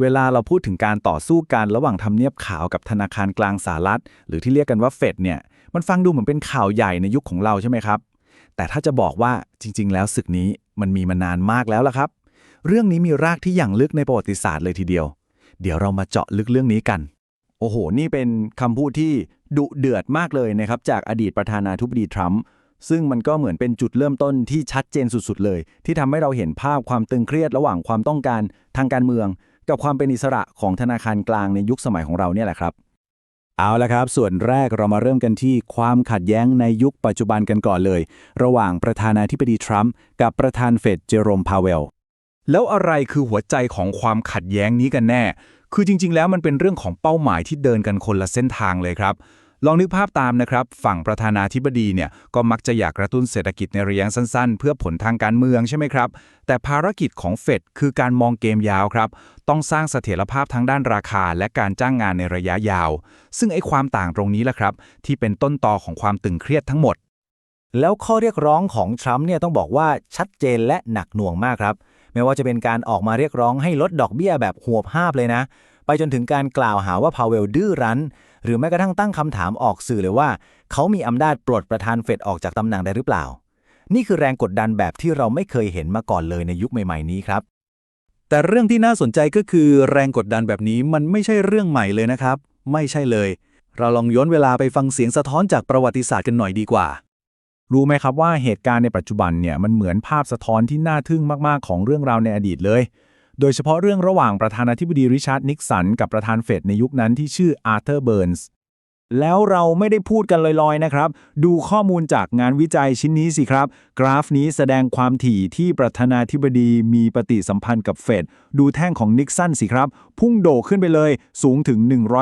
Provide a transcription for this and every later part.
เวลาเราพูดถึงการต่อสู้กันระหว่างทำเนียบขาวกับธนาคารกลางสหรัฐ หรือที่เรียกกันว่าเฟดเนี่ย มันฟังดูเหมือนเป็นข่าวใหญ่ในยุคของเราใช่ไหมครับ แต่ถ้าจะบอกว่าจริง ๆ แล้วศึกนี้มันมีมานานมากแล้วล่ะครับ เรื่องนี้มีรากที่อย่างลึกในประวัติศาสตร์เลยทีเดียว เดี๋ยวเรามาเจาะลึกเรื่องนี้กัน โอ้โห นี่เป็นคำพูดที่ดุเดือดมากเลยนะครับจากอดีตประธานาธิบดีทรัมป์ซึ่งมันก็เหมือนเป็นจุดเริ่มต้นที่ชัดเจนสุด ๆ เลย ที่ทำให้เราเห็นภาพความตึงเครียดระหว่างความต้องการทางการเมือง กับความเป็นอิสระของธนาคารกลางในยุคสมัยของเราเนี่ยแหละครับ เอาละครับ ส่วนแรกเรามาเริ่มกันที่ความขัดแย้งในยุคปัจจุบันกันก่อนเลย ระหว่างประธานาธิบดีทรัมป์กับประธานเฟดเจอโรมพาเวลแล้วอะไรคือหัวใจของความขัดแย้งนี้กันแน่ คือจริง ๆ แล้วมันเป็นเรื่องของเป้าหมายที่เดินกันคนละเส้นทางเลยครับ ลองนึกภาพตามนะครับ ฝั่งประธานาธิบดีเนี่ยก็มักจะอยากกระตุ้นเศรษฐกิจในระยะสั้นๆ เพื่อผลทางการเมืองใช่ไหมครับ แต่ภารกิจของเฟดคือการมองเกมยาวครับ ต้องสร้างเสถียรภาพทางด้านราคา และการจ้างงานในระยะยาว ซึ่งไอ้ความต่างตรงนี้แหละครับ ที่เป็นต้นตอของความตึงเครียดทั้งหมด แล้วข้อเรียกร้องของทรัมป์เนี่ยต้องบอกว่าชัดเจนและหนักหน่วงมากครับไม่ว่าจะเป็นการออกมาเรียกร้องให้ลดดอกเบี้ยแบบหัวภาพเลยนะ ไปจนถึงการกล่าวหาว่าพาเวลดื้อรั้น หรือแม้กระทั่งตั้งคำถามออกสื่อเลยว่า เขามีอำนาจปลดประธานเฟดออกจากตำแหน่งได้หรือเปล่า นี่คือแรงกดดันแบบที่เราไม่เคยเห็นมาก่อนเลยในยุคใหม่ๆนี้ครับ แต่เรื่องที่น่าสนใจก็คือ แรงกดดันแบบนี้มันไม่ใช่เรื่องใหม่เลยนะครับ ไม่ใช่เลย เราลองย้อนเวลาไปฟังเสียงสะท้อนจากประวัติศาสตร์กันหน่อยดีกว่ารู้ไหมครับว่าเหตุการณ์ในปัจจุบันเนี่ยมันเหมือนภาพสะท้อนที่น่าทึ่งมาก ๆ ของเรื่องราวในอดีตเลย โดยเฉพาะเรื่องระหว่างประธานาธิบดีริชาร์ดนิกสันกับประธานเฟดในยุคนั้นที่ชื่ออาร์เธอร์เบิร์นส์แล้วเราไม่ได้พูดกันลอยๆนะครับ ดูข้อมูลจากงานวิจัยชิ้นนี้สิครับ กราฟนี้แสดงความถี่ที่ประธานาธิบดีมีปฏิสัมพันธ์กับเฟด ดูแท่งของนิกสันสิครับ พุ่งโดดขึ้นไปเลยสูงถึง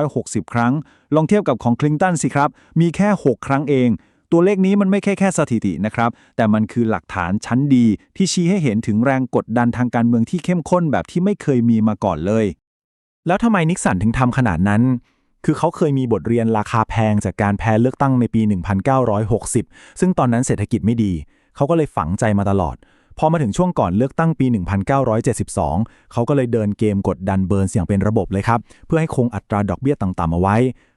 160 ครั้ง ลองเทียบกับของคลินตันสิครับ มีแค่ 6 ครั้งเอง ตัวเลขนี้มันไม่แค่แค่สถิตินะครับ แต่มันคือหลักฐานชั้นดี ที่ชี้ให้เห็นถึงแรงกดดันทางการเมืองที่เข้มข้นแบบที่ไม่เคยมีมาก่อนเลย แล้วทำไมนิกสันถึงทำขนาดนั้น คือเขาเคยมีบทเรียนราคาแพงจากการแพ้เลือกตั้งในปี 1960 ซึ่งตอนนั้นเศรษฐกิจไม่ดี เขาก็เลยฝังใจมาตลอดพอมาถึงช่วงก่อนเลือกตั้งปี 1972 เขาก็เลยเดินเกมกดดันเบิร์นอย่างเป็นระบบเลยครับ เพื่อให้คงอัตราดอกเบี้ยต่ำๆเอาไว้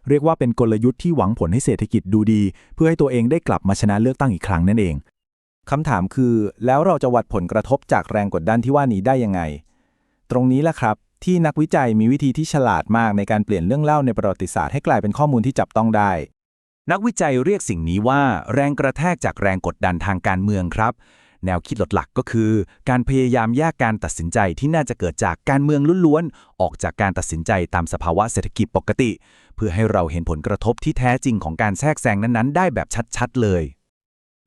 เรียกว่าเป็นกลยุทธ์ที่หวังผลให้เศรษฐกิจดูดี เพื่อให้ตัวเองได้กลับมาชนะเลือกตั้งอีกครั้งนั่นเองคำถามคือ แล้วเราจะวัดผลกระทบจากแรงกดดันที่ว่านี้ได้ยังไง ตรงนี้แหละครับ ที่นักวิจัยมีวิธีที่ฉลาดมากในการเปลี่ยนเรื่องเล่าในประวัติศาสตร์ให้กลายเป็นข้อมูลที่จับต้องได้ นักวิจัยเรียกสิ่งนี้ว่า แรงกระแทกจากแรงกดดันทางการเมืองครับ แนวคิดหลักๆก็คือ การพยายามแยกการตัดสินใจที่น่าจะเกิดจากการเมืองล้วนๆ ออกจากการตัดสินใจตามสภาวะเศรษฐกิจปกติ เพื่อให้เราเห็นผลกระทบที่แท้จริงของการแทรกแซงนั้นๆ ได้แบบชัดๆเลย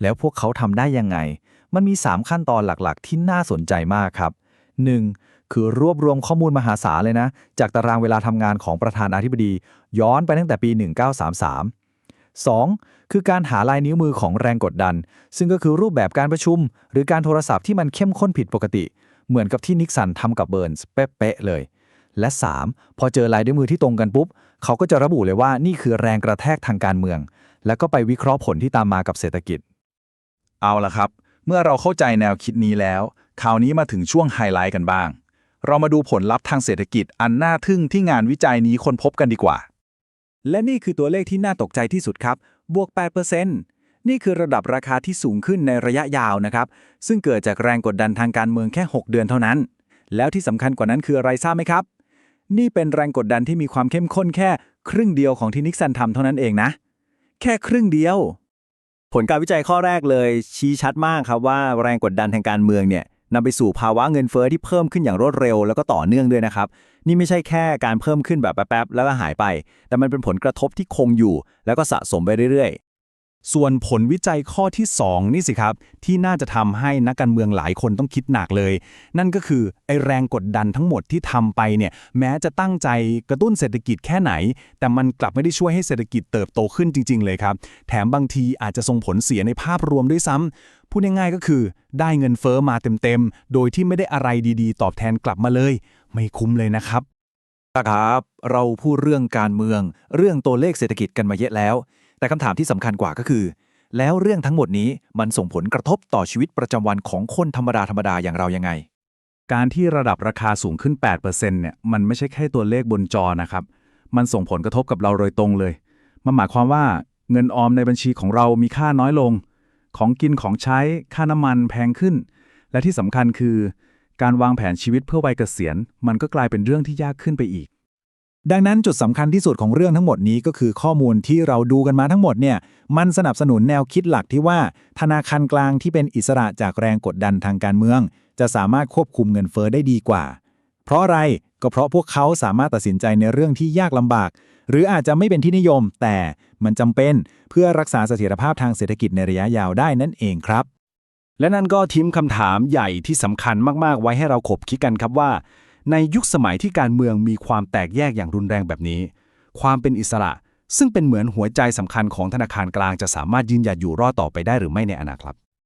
แล้วพวกเขาทำได้ยังไง มันมี 3 ขั้นตอนหลักๆ ที่น่าสนใจมากครับ 1. คือรวบรวมข้อมูลมหาศาลเลยนะ จากตารางเวลาทำงานของประธานาธิบดี ย้อนไปตั้งแต่ปี 1933 2. คือการหาลายนิ้วมือของแรงกดดัน ซึ่งก็คือรูปแบบการประชุม หรือการโทรศัพท์ที่มันเข้มข้นผิดปกติ เหมือนกับที่นิกสันทำกับเบิร์นส์เป๊ะๆเลย และ 3. พอเจอลายนิ้วมือที่ตรงกันปุ๊บ เขาก็จะระบุเลยว่านี่คือแรงกระแทกทางการเมือง แล้วก็ไปวิเคราะห์ผลที่ตามมากับเศรษฐกิจ เอาละครับ เมื่อเราเข้าใจแนวคิดนี้แล้วคราวนี้มาถึงช่วงไฮไลท์กันบ้าง เรามาดูผลลัพธ์ทางเศรษฐกิจอันน่าทึ่งที่งานวิจัยนี้ค้นพบกันดีกว่า และนี่คือตัวเลขที่น่าตกใจที่สุดครับ บวก 8%นี่คือระดับราคาที่สูงขึ้นในระยะยาวนะครับ ซึ่งเกิดจากแรงกดดันทางการเมืองแค่ 6 เดือนเท่านั้น แล้วที่สำคัญกว่านั้นคืออะไรทราบไหมครับ นี่เป็นแรงกดดันที่มีความเข้มข้นแค่ครึ่งเดียวของที่นิกสันทำเท่านั้นเองนะ แค่ครึ่งเดียว ผลการวิจัยข้อแรกเลยชี้ชัดมากครับว่าแรงกดดันทางการเมืองเนี่ย นำไปสู่ภาวะเงินเฟ้อที่เพิ่มขึ้นอย่างรวดเร็วแล้วก็ต่อเนื่องด้วยนะครับ นี่ไม่ใช่แค่การเพิ่มขึ้นแบบแป๊บๆแล้วก็หายไป แต่มันเป็นผลกระทบที่คงอยู่ แล้วก็สะสมไปเรื่อย ส่วนผลวิจัยข้อที่ 2 นี่สิครับ ที่น่าจะทำให้นักการเมืองหลายคนต้องคิดหนักเลย นั่นก็คือไอแรงกดดันทั้งหมดที่ทำไปเนี่ยแม้จะตั้งใจกระตุ้นเศรษฐกิจแค่ไหน แต่มันกลับไม่ได้ช่วยให้เศรษฐกิจเติบโตขึ้นจริง ๆ เลยครับ แถมบางทีอาจจะส่งผลเสียในภาพรวมด้วยซ้ำพูดง่ายๆก็คือ ได้เงินเฟอ้อมาเต็มๆโดยที่ไม่ได้อะไรดีๆ ตอบแทนกลับมาเลย ไม่คุ้มเลยนะครับครับเราพูดเรื่องการเมือง เรื่องตัวเลขเศรษฐกิจกันมาเยอะแล้ว แต่คำถามที่สำคัญกว่าก็คือ แล้วเรื่องทั้งหมดนี้มันส่งผลกระทบต่อชีวิตประจำวันของคนธรรมดาธรรมดาอย่างเรายังไง การที่ระดับราคาสูงขึ้น 8%เนี่ยมันไม่ใช่แค่ตัวเลขบนจอนะครับ มันส่งผลกระทบกับเราโดยตรงเลย มันหมายความว่าเงินออมในบัญชีของเรามีค่าน้อยลง ของกินของใช้ค่าน้ำมันแพงขึ้น และที่สำคัญคือ การวางแผนชีวิตเพื่อวัยเกษียณ มันก็กลายเป็นเรื่องที่ยากขึ้นไปอีก ดังนั้นจุดสำคัญที่สุดของเรื่องทั้งหมดนี้ก็คือข้อมูลที่เราดูกันมาทั้งหมดเนี่ยมันสนับสนุนแนวคิดหลักที่ว่า ธนาคารกลางที่เป็นอิสระจากแรงกดดันทางการเมือง จะสามารถควบคุมเงินเฟ้อได้ดีกว่า เพราะอะไรก็เพราะพวกเขาสามารถตัดสินใจในเรื่องที่ยากลำบาก หรืออาจจะไม่เป็นที่นิยม แต่มันจำเป็นเพื่อรักษาเสถียรภาพทางเศรษฐกิจในระยะยาวได้นั่นเองครับ และนั่นก็ทิ้มคำถามใหญ่ที่สำคัญมากๆ ไว้ให้เราขบคิดกันครับว่า ในยุคสมัยที่การเมืองมีความแตกแยกอย่างรุนแรงแบบนี้ ความเป็นอิสระ ซึ่งเป็นเหมือนหัวใจสำคัญของธนาคารกลางจะสามารถยืนหยัดอยู่รอดต่อไปได้หรือไม่ในอนาคต